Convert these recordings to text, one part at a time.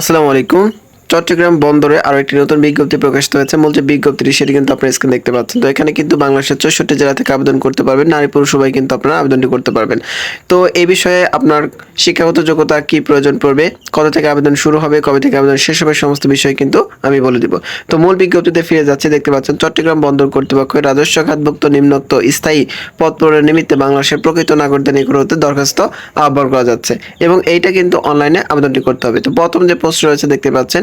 আসসালামু আলাইকুম। চট্টগ্রাম বন্দরে আরও একটি নতুন বিজ্ঞপ্তি প্রকাশিত হয়েছে। মূল যে বিজ্ঞপ্তিটি সেটি কিন্তু আপনারা স্ক্রিন দেখতে পাচ্ছেন। তো এখানে কিন্তু বাংলাদেশের চৌষট্টি জেলা থেকে আবেদন করতে পারবেন। নারী পুরুষ সবাই কিন্তু আপনারা আবেদনটি করতে পারবেন। তো এই বিষয়ে আপনার শিক্ষাগত যোগ্যতা কি প্রয়োজন পড়বে? কত থেকে আবেদন শুরু হবে? কবে থেকে আবেদন শেষ হবে? সমস্ত বিষয় কিন্তু আমি বলে দিব। তো মূল বিজ্ঞপ্তিতে ফিরে যাচ্ছে। দেখতে পাচ্ছেন, চট্টগ্রাম বন্দর কর্তৃপক্ষ রাজস্ব খাতভুক্ত নিম্নোক্ত স্থায়ী পদ পূরণের নিমিত্তে বাংলাদেশের প্রকৃত নাগরিকদের নিকট হতে দরখাস্ত আহ্বান করা যাচ্ছে এবং এইটা কিন্তু অনলাইনে আবেদনটি করতে হবে। তো প্রথম যে পোস্ট রয়েছে, দেখতে পাচ্ছেন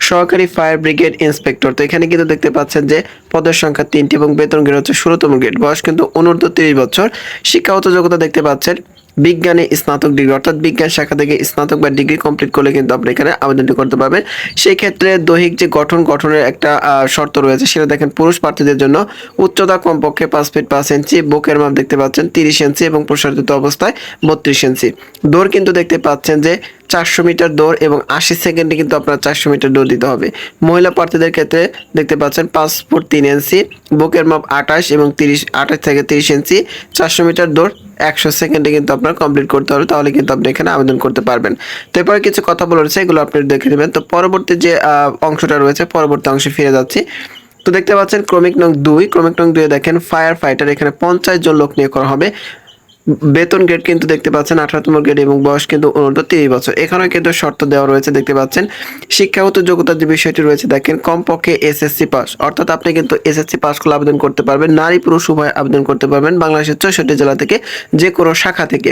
সহকারী ফায়ার ব্রিগেড ইন্সপেক্টর। তো এখানে কিন্তু দেখতে পাচ্ছেন যে পদের সংখ্যা তিনটি এবং বেতন গ্রেড হচ্ছে ষোলোতম গ্রেড। বয়স কিন্তু অনূর্ধ্ব তিরিশ বছর। শিক্ষাগত যোগ্যতা দেখতে পাচ্ছেন, বিজ্ঞানে স্নাতক ডিগ্রি, অর্থাৎ বিজ্ঞান শাখা থেকে স্নাতক বা ডিগ্রি কমপ্লিট করলে কিন্তু আপনি এখানে আবেদনটি করতে পারবেন। সেই ক্ষেত্রে দৈহিক যে গঠন, গঠনের একটা শর্ত রয়েছে, সেটা দেখেন পুরুষ প্রার্থীদের জন্য উচ্চতা কমপক্ষে পাঁচ ফিট পাঁচ ইঞ্চি, বুকের মাপ দেখতে পাচ্ছেন তিরিশ ইঞ্চি এবং প্রসারিত অবস্থায় বত্রিশ ইঞ্চি। দৌড় কিন্তু দেখতে পাচ্ছেন যে চারশো মিটার দৌড় এবং আশি সেকেন্ডে কিন্তু আপনার চারশো মিটার দৌড় দিতে হবে। মহিলা প্রার্থীদের ক্ষেত্রে দেখতে পাচ্ছেন পাঁচ ফুট তিন ইঞ্চি, বুকের মাপ আঠাশ এবং তিরিশ, আঠাশ থেকে তিরিশ ইঞ্চি, চারশো মিটার দৌড় একশো সেকেন্ডে কিন্তু আপনার কমপ্লিট করতে হবে, তাহলে কিন্তু আপনি এখানে আবেদন করতে পারবেন। তো এরপরে কিছু কথা বলা রয়েছে, এগুলো আপনি দেখে নেবেন। তো পরবর্তী যে অংশটা রয়েছে, পরবর্তী অংশে ফিরে যাচ্ছি। তো দেখতে পাচ্ছেন ক্রমিক নং দুই, ক্রমিক নং দুই দেখেন ফায়ার ফাইটার এখানে পঞ্চাশ জন লোক নিয়ে করা হবে। বেতন গ্রেড কিন্তু দেখতে পাচ্ছেন, আঠারোতম গ্রেড এবং বয়স কিন্তু অনূর্ধ্ব তিরিশ বছর। এখানেও কিন্তু শর্ত দেওয়া রয়েছে, দেখতে পাচ্ছেন। শিক্ষাগত যোগ্যতার যে বিষয়টি রয়েছে, দেখেন, কমপক্ষে এসএসসি পাস। অর্থাৎ আপনি কিন্তু এসএসসি পাস করলে আবেদন করতে পারবেন, নারী পুরুষ উভয় আবেদন করতে পারবেন বাংলাদেশের চৌষট্টি জেলা থেকে যে কোনো শাখা থেকে।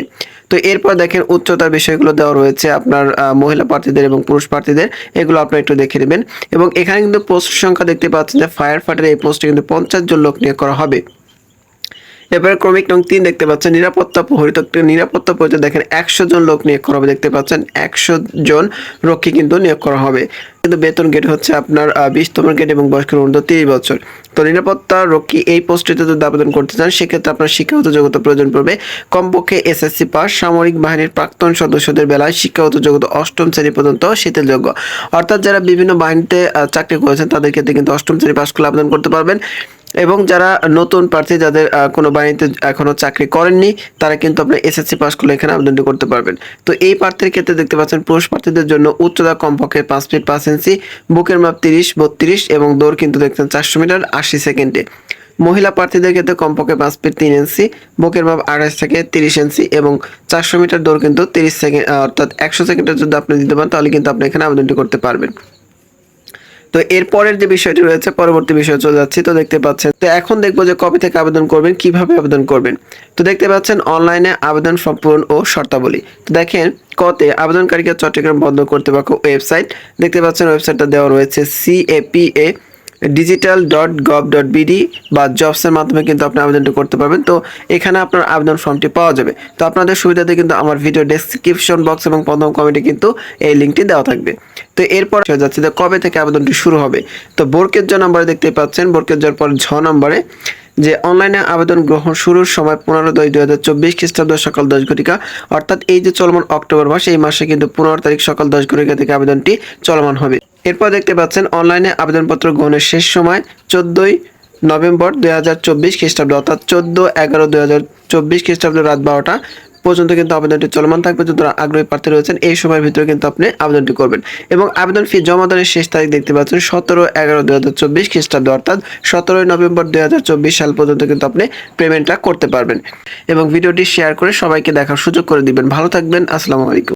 তো এরপর দেখেন, উচ্চতার বিষয়গুলো দেওয়া রয়েছে আপনার মহিলা প্রার্থীদের এবং পুরুষ প্রার্থীদের। এগুলো আপনি একটু দেখে নেবেন। এবং এখানে কিন্তু পোস্ট সংখ্যা দেখতে পাচ্ছেন যে ফায়ার ফাইটার এই পোস্টে কিন্তু পঞ্চাশ জন লোক নিয়ে করা হবে। এবারে ক্রমিক নং তিন দেখতে পাচ্ছেন, নিরাপত্তা প্রহরিত নিরাপত্তা প্রহরিত। দেখেন, একশো জন লোক নিয়োগ করা হবে, দেখতে পাচ্ছেন, একশো জন রক্ষী কিন্তু নিয়োগ করা হবে। কিন্তু বেতন গেট হচ্ছে আপনার বিশতম গেট এবং বয়স্কের ঊর্ধ্ব তিরিশ বছর। তো নিরাপত্তা রক্ষী এই পোস্টটিতে যদি আবেদন করতে চান, সেক্ষেত্রে আপনার শিক্ষাগত যোগ্যতা প্রয়োজন পড়বে। কমপক্ষে এসএসসি পাস, সামরিক বাহিনীর প্রাক্তন সদস্যদের বেলায় শিক্ষাগত যোগ্যতা অষ্টম শ্রেণি পর্যন্ত শিথিলযোগ্য অর্থাৎ যারা বিভিন্ন বাহিনীতে চাকরি করেছেন, তাদের ক্ষেত্রে কিন্তু অষ্টম শ্রেণি পাস করলে আবেদন করতে পারবেন। এবং যারা নতুন প্রার্থী যাদের কোনো বাহিনীতে এখনও চাকরি করেননি, তারা কিন্তু আপনার এসএসসি পাস করলে এখানে আবেদনটি করতে পারবেন। তো এই প্রার্থীর ক্ষেত্রে দেখতে পাচ্ছেন, পুরুষ প্রার্থীদের জন্য উচ্চতা কমপক্ষে পাঁচ ফিট পাঁচ ইঞ্চি বুকের মাপ তিরিশ, বত্রিশ এবং দৌড় কিন্তু দেখছেন চারশো মিটার আশি সেকেন্ডে। মহিলা প্রার্থীদের ক্ষেত্রে কমপক্ষে পাঁচ ফিট তিন ইঞ্চি বুকের মাপ আড়াইশ থেকে তিরিশ ইঞ্চি এবং চারশো মিটার দৌড় কিন্তু তিরিশ সেকেন্ড অর্থাৎ একশো সেকেন্ডের যদি আপনি দিতে পারেন, তাহলে কিন্তু আপনি এখানে আবেদনটি করতে পারবেন। তো এরপরের যে বিষয়টি রয়েছে, পরবর্তী বিষয়ে চলে যাচ্ছি। তো দেখতে পাচ্ছেন, তো এখন দেখব যে কবে থেকে আবেদন করবেন, কীভাবে আবেদন করবেন। তো দেখতে পাচ্ছেন, অনলাইনে আবেদন ফর্ম পূরণ ও শর্তাবলী। তো দেখেন, কতে আবেদনকারীকে চট্টগ্রাম বন্ধ করতে কর্তৃপক্ষ ওয়েবসাইট। দেখতে পাচ্ছেন, ওয়েবসাইটটা দেওয়া রয়েছে CAPA digital dot gov dot BD বা জবসের মাধ্যমে কিন্তু আপনি আবেদনটি করতে পারবেন। তো এখানে আপনার আবেদন ফর্মটি পাওয়া যাবে। তো আপনাদের সুবিধাতে কিন্তু আমার ভিডিও ডেসক্রিপশন বক্স এবং প্রথম কমেন্টে কিন্তু এই লিঙ্কটি দেওয়া থাকবে। তো এরপর হয়ে যাচ্ছে যে কবে থেকে আবেদনটি শুরু হবে। তো বোরকের নম্বরে দেখতে পাচ্ছেন, বোরকের জর পর ঝ নম্বরে যে অনলাইনে আবেদন গ্রহণ শুরুর সময় পনেরো দুই দুই হাজার চব্বিশ খ্রিস্টাব্দ সকাল দশ ঘটিকা, অর্থাৎ এই যে চলমান অক্টোবর মাস, এই মাসে কিন্তু পনেরো তারিখ সকাল দশ ঘটিকা থেকে আবেদনটি চলমান হবে। এরপর দেখতে পাচ্ছেন অনলাইনে আবেদনপত্র গ্রহণের শেষ সময়, চোদ্দই নভেম্বর দুই হাজার চব্বিশ খ্রিস্টাব্দ, অর্থাৎ চোদ্দ এগারো দুই হাজার চব্বিশ খ্রিস্টাব্দ রাত বারোটা পর্যন্ত কিন্তু আবেদনটি চলমান থাকবে। যারা আগ্রহী প্রার্থী রয়েছেন, এই সময়ের ভিতরে কিন্তু আপনি আবেদনটি করবেন। এবং আবেদন ফি জমা দানের শেষ তারিখ দেখতে পাচ্ছেন সতেরো এগারো দুই হাজার চব্বিশ খ্রিস্টাব্দ, অর্থাৎ সতেরোই নভেম্বর দুই হাজার চব্বিশ সাল পর্যন্ত কিন্তু আপনি পেমেন্টটা করতে পারবেন। এবং ভিডিওটি শেয়ার করে সবাইকে দেখার সুযোগ করে দিবেন। ভালো থাকবেন, আসসালামু আলাইকুম।